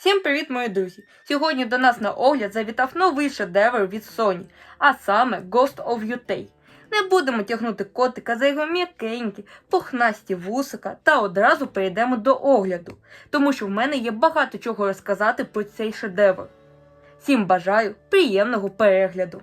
Всім привіт, мої друзі! Сьогодні до нас на огляд завітав новий шедевр від Sony, а саме Ghost of Yutei. Не будемо тягнути котика за його м'якенькі, похнасті вусика та одразу перейдемо до огляду, тому що в мене є багато чого розказати про цей шедевр. Всім бажаю приємного перегляду!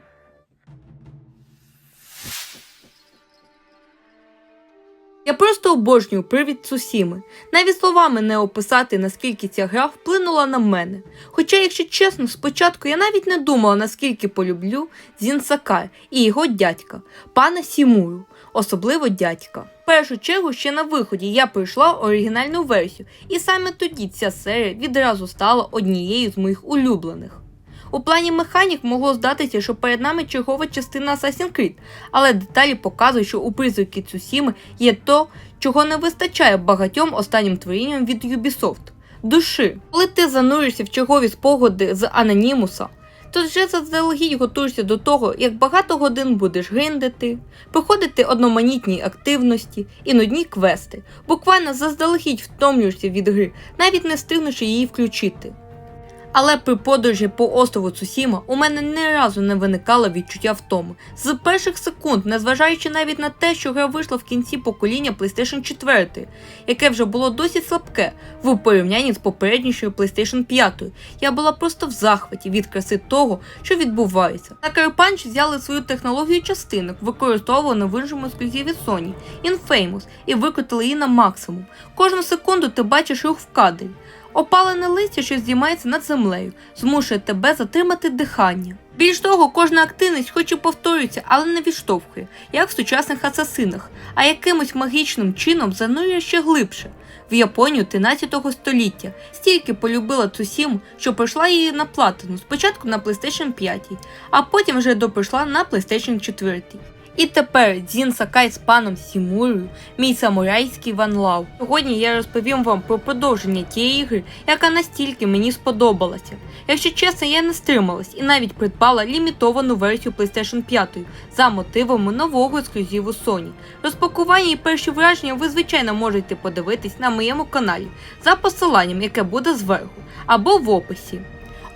Я просто обожнюю привід Цусіми. Навіть словами не описати, наскільки ця гра вплинула на мене. Хоча, якщо чесно, спочатку я навіть не думала, наскільки полюблю Зін Сакай і його дядька, пана Сімуру, особливо дядька. В першу чергу ще на виході я пройшла оригінальну версію, і саме тоді ця серія відразу стала однією з моїх улюблених. У плані механік могло здатися, що перед нами чергова частина Assassin's Creed, але деталі показують, що у призраки Цусіми є то, чого не вистачає багатьом останнім творінням від Ubisoft – душі. Коли ти зануришся в чергові спогади з Анонімуса, то вже заздалегідь готуєшся до того, як багато годин будеш гриндити, проходити одноманітні активності і нудні квести, буквально заздалегідь втомлюєшся від гри, навіть не встигнувши її включити. Але при подорожі по острову Цусіма у мене ні разу не виникало відчуття втоми. З перших секунд, незважаючи навіть на те, що гра вийшла в кінці покоління PlayStation 4, яке вже було досить слабке в порівнянні з попереднішою PlayStation 5, я була просто в захваті від краси того, що відбувається. Sucker Punch взяли свою технологію частинок, використовувану в іншому ексклюзиві Sony, Infamous, і викрутили її на максимум. Кожну секунду ти бачиш рух в кадрі. Опалене листя, що здіймається над землею, змушує тебе затримати дихання. Більш того, кожна активність хоч і повторюється, але не відштовхує, як в сучасних асасинах, а якимось магічним чином занурює ще глибше. В Японію 13 століття стільки полюбила Цусіму, що пройшла її на платину, спочатку на PlayStation 5, а потім вже доприйшла на PlayStation 4. І тепер Дзін Сакай з паном Сімурою, мій самурайський Ван Лав. Сьогодні я розповім вам про продовження тієї ігри, яка настільки мені сподобалася. Якщо чесно, я не стрималась і навіть придбала лімітовану версію PlayStation 5 за мотивами нового ексклюзиву Sony. Розпакування і перші враження ви звичайно можете подивитись на моєму каналі за посиланням, яке буде зверху, або в описі.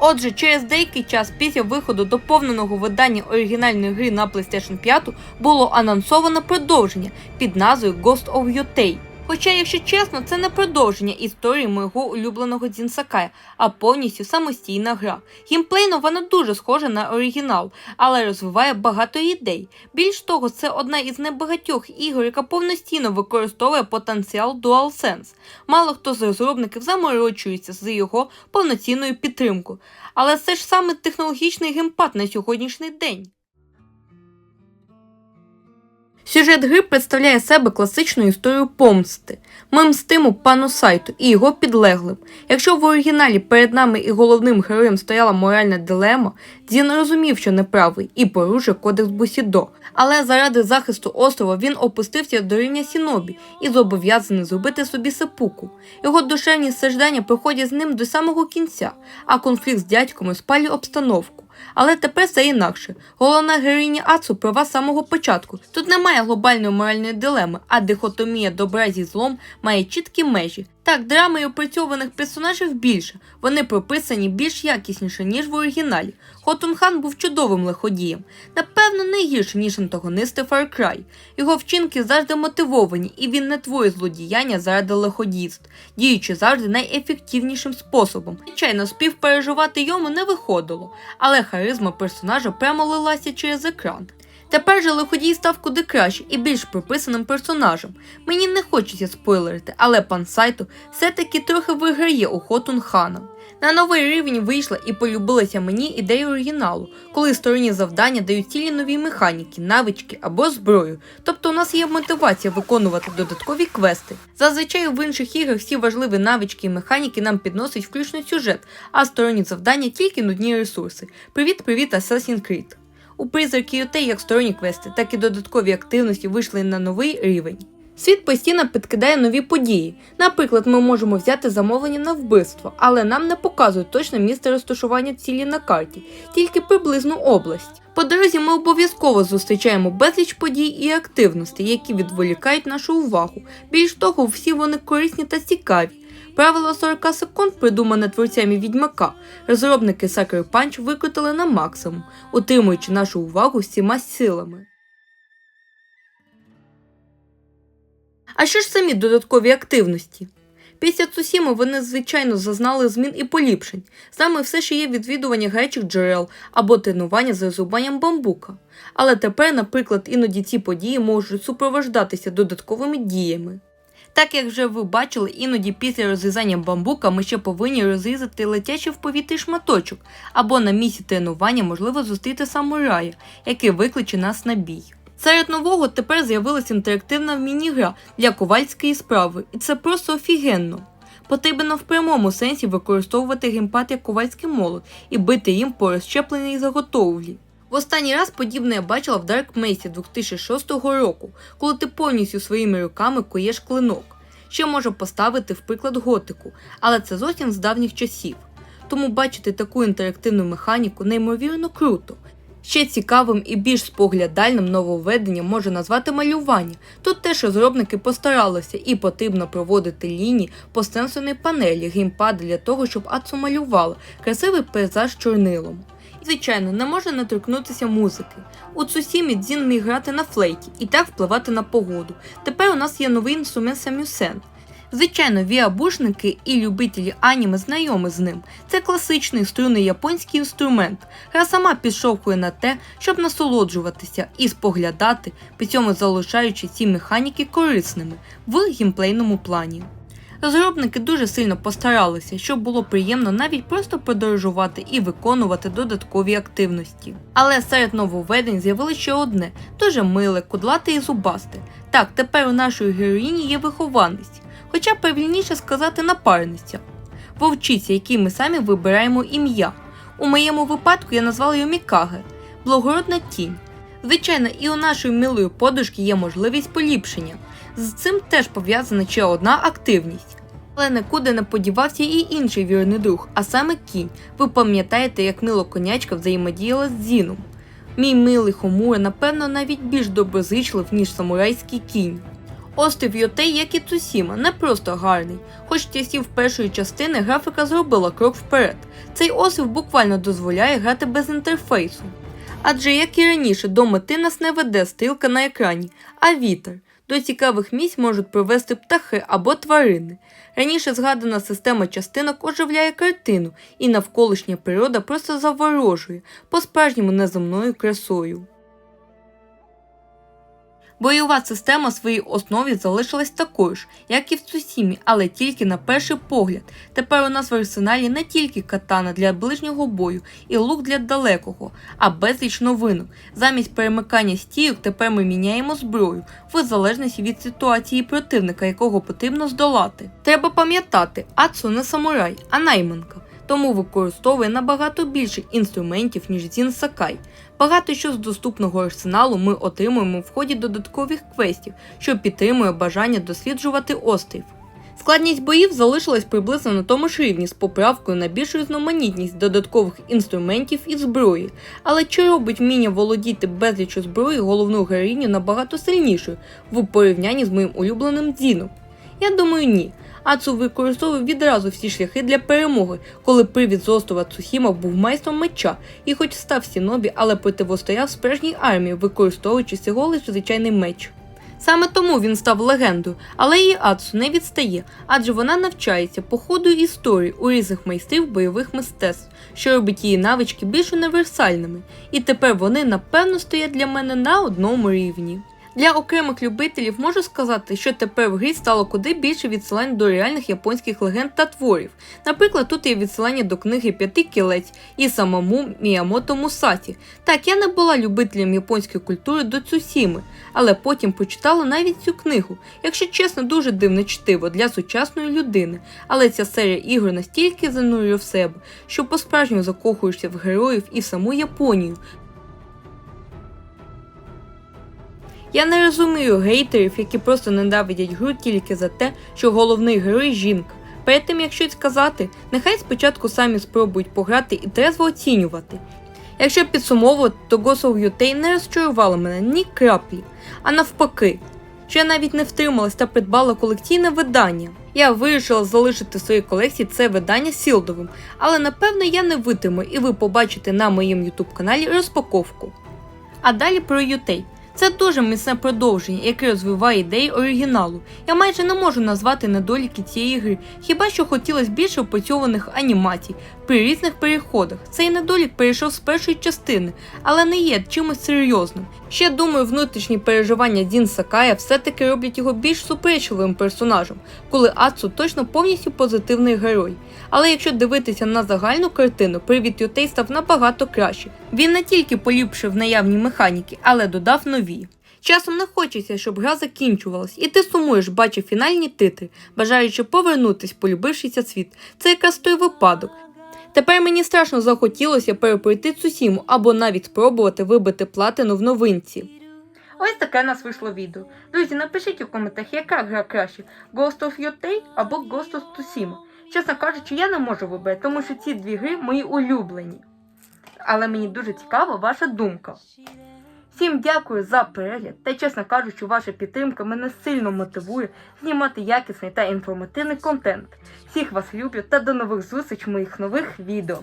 Отже, через деякий час після виходу доповненого видання оригінальної гри на PlayStation 5 було анонсовано продовження під назвою Ghost of Yotei. Хоча, якщо чесно, це не продовження історії моєго улюбленого Дзінсакая, а повністю самостійна гра. Гімплейно вона дуже схожа на оригінал, але розвиває багато ідей. Більш того, це одна із небагатьох ігор, яка повноцінно використовує потенціал DualSense. Мало хто з розробників заморочується з його повноцінною підтримкою. Але це ж саме технологічний геймпад на сьогоднішній день. Сюжет гри представляє себе класичну історію помсти. Ми мстимо пану Сайту і його підлеглим. Якщо в оригіналі перед нами і головним героєм стояла моральна дилема, Дзін розумів, що неправий, і порушив кодекс Бусідо. Але заради захисту острова він опустився до рівня Сінобі і зобов'язаний зробити собі сепуку. Його душевні страждання проходять з ним до самого кінця, а конфлікт з дядьком спалює обстановку. Але тепер це інакше. Головна героїня Ацу права з самого початку. Тут немає глобальної моральної дилеми, а дихотомія добра зі злом має чіткі межі. Так, драми і опрацьованих персонажів більше, вони прописані більш якісніше, ніж в оригіналі. Хотунхан був чудовим лиходієм, напевно, не гірше, ніж антагонисти Far Cry. Його вчинки завжди мотивовані, і він не творить злодіяння заради лиходійств, діючи завжди найефективнішим способом. Звичайно, співпереживати йому не виходило, але харизма персонажа прямо лилася через екран. Тепер же лиходій став куди краще і більш прописаним персонажем. Мені не хочеться спойлерити, але пан Сайто все-таки трохи виграє у Хотун Хана. На новий рівень вийшла і полюбилася мені ідея оригіналу, коли стороні завдання дають цілі нові механіки, навички або зброю. Тобто у нас є мотивація виконувати додаткові квести. Зазвичай в інших іграх всі важливі навички і механіки нам підносить включно сюжет, а сторонні завдання тільки нудні ресурси. Привіт-привіт, Assassin's Creed! У призраки Йотей як сторонні квести, так і додаткові активності вийшли на новий рівень. Світ постійно підкидає нові події. Наприклад, ми можемо взяти замовлення на вбивство, але нам не показують точне місце розташування цілі на карті, тільки приблизну область. По дорозі ми обов'язково зустрічаємо безліч подій і активностей, які відволікають нашу увагу. Більш того, всі вони корисні та цікаві. Правило 40 секунд, придумане творцями відьмака, розробники Sucker Punch викрутили на максимум, утримуючи нашу увагу всіма силами. А що ж самі додаткові активності? Після Цусіми вони, звичайно, зазнали змін і поліпшень. З нами все ще є відвідування гарячих джерел або тренування з розрубанням бамбука. Але тепер, наприклад, іноді ці події можуть супровождатися додатковими діями. Так як вже ви бачили, іноді після розрізання бамбука ми ще повинні розрізати летячий в повітрі шматочок, або на місці тренування можливо зустріти самурая, який викличе нас на бій. Серед нового тепер з'явилася інтерактивна міні-гра для ковальської справи, і це просто офігенно. Потрібно в прямому сенсі використовувати геймпад як ковальський молот і бити їм по розщепленій заготовлі. В останній раз подібне я бачила в Dark Mesa 2006 року, коли ти повністю своїми руками куєш клинок. Ще можу поставити в приклад готику, але це зовсім з давніх часів. Тому бачити таку інтерактивну механіку неймовірно круто. Ще цікавим і більш споглядальним нововведенням може назвати малювання. Тут теж розробники постаралися і потрібно проводити лінії по сенсорній панелі геймпада для того, щоб Ацу малювала красивий пейзаж чорнилом. Звичайно, не можна не торкнутися музики. У Цусімі Дзін міг грати на флейті і так впливати на погоду. Тепер у нас є новий інструмент Самюсен. Звичайно, віабушники і любителі аніме знайомі з ним. Це класичний струнний японський інструмент. Гра сама підшовхує на те, щоб насолоджуватися і споглядати, при цьому залишаючи ці механіки корисними в геймплейному плані. Розробники дуже сильно постаралися, щоб було приємно навіть просто подорожувати і виконувати додаткові активності. Але серед нововведень з'явилося ще одне дуже миле, кудлате і зубасте. Так, тепер у нашої героїні є вихованість, хоча правильніше сказати напарниця. Вовчиця, якій ми самі вибираємо ім'я. У моєму випадку я назвала її Мікаге благородна тінь. Звичайно, і у нашої милої подружки є можливість поліпшення. З цим теж пов'язана ще одна активність. Але нікуди не подівався і інший вірний друг, а саме кінь. Ви пам'ятаєте, як мило конячка взаємодіяла з Зіном. Мій милий Хомура, напевно, навіть більш доброзичлив, ніж самурайський кінь. Острів Йотей, як і Цусіма, не просто гарний. Хоч часів першої частини графіка зробила крок вперед. Цей острів буквально дозволяє грати без інтерфейсу. Адже, як і раніше, до мети нас не веде стрілка на екрані, а вітер. До цікавих місць можуть привести птахи або тварини. Раніше згадана система частинок оживляє картину, і навколишня природа просто заворожує по-справжньому неземною красою. Бойова система в своїй основі залишилась такою ж, як і в Цусімі, але тільки на перший погляд. Тепер у нас в арсеналі не тільки катана для ближнього бою і лук для далекого, а безліч новинок. Замість перемикання стійок тепер ми міняємо зброю в залежності від ситуації противника, якого потрібно здолати. Треба пам'ятати, Ацу не самурай, а найманка. Тому використовує набагато більше інструментів, ніж Зін Сакай. Багато що з доступного арсеналу ми отримуємо в ході додаткових квестів, що підтримує бажання досліджувати острів. Складність боїв залишилась приблизно на тому ж рівні з поправкою на більшу різноманітність додаткових інструментів і зброї, але чи робить вміння володіти безлічю зброї головну героїню набагато сильнішою в порівнянні з моїм улюбленим Дзіном? Я думаю, ні. Ацу використовував відразу всі шляхи для перемоги, коли привід з острова Цухіма був майстром меча і хоч став сінобі, але противостояв справжній армії, використовуючи всього лише звичайний меч. Саме тому він став легендою, але її Ацу не відстає, адже вона навчається по ходу історії у різних майстрів бойових мистецтв, що робить її навички більш універсальними, і тепер вони напевно стоять для мене на одному рівні. Для окремих любителів можу сказати, що тепер в грі стало куди більше відсилань до реальних японських легенд та творів. Наприклад, тут є відсилання до книги П'яти кілець і самому Міямото Мусаті. Так, я не була любителем японської культури до Цусіми, але потім почитала навіть цю книгу. Якщо чесно, дуже дивне чтиво для сучасної людини. Але ця серія ігор настільки занурює в себе, що по-справжньому закохуєшся в героїв і в саму Японію, Я не розумію гейтерів, які просто ненавидять гру тільки за те, що головний герой жінка. Перед тим як щось сказати, нехай спочатку самі спробують пограти і трезво оцінювати. Якщо підсумовувати, то Ghost of Yotei не розчарувало мене ні краплі, а навпаки, що я навіть не втрималась та придбала колекційне видання. Я вирішила залишити в своїй колекції це видання сілдовим, але напевно я не витримаю і ви побачите на моєму YouTube каналі розпаковку. А далі про Ютей. Це дуже міцне продовження, яке розвиває ідеї оригіналу. Я майже не можу назвати недоліки цієї гри, хіба що хотілося більше опрацьованих анімацій при різних переходах. Цей недолік перейшов з першої частини, але не є чимось серйозним. Ще думаю, внутрішні переживання Дін Сакая все-таки роблять його більш суперечливим персонажем, коли Ацу точно повністю позитивний герой. Але якщо дивитися на загальну картину, привід Ютей став набагато краще. Він не тільки поліпшив наявні механіки, але додав нові. Часом не хочеться, щоб гра закінчувалась, і ти сумуєш, бачив фінальні титри, бажаючи повернутись, полюбившися світ. Це якраз той випадок. Тепер мені страшно захотілося перепройти Цусіму або навіть спробувати вибити платину в новинці. Ось таке нас вийшло відео. Друзі, напишіть у коментах, яка гра краще: Ghost of Yotei або Ghost of Tsushima. Чесно кажучи, я не можу вибрати, тому що ці дві гри мої улюблені. Але мені дуже цікава ваша думка. Всім дякую за перегляд та, чесно кажучи, ваша підтримка мене сильно мотивує знімати якісний та інформативний контент. Всіх вас люблю та до нових зустріч в моїх нових відео.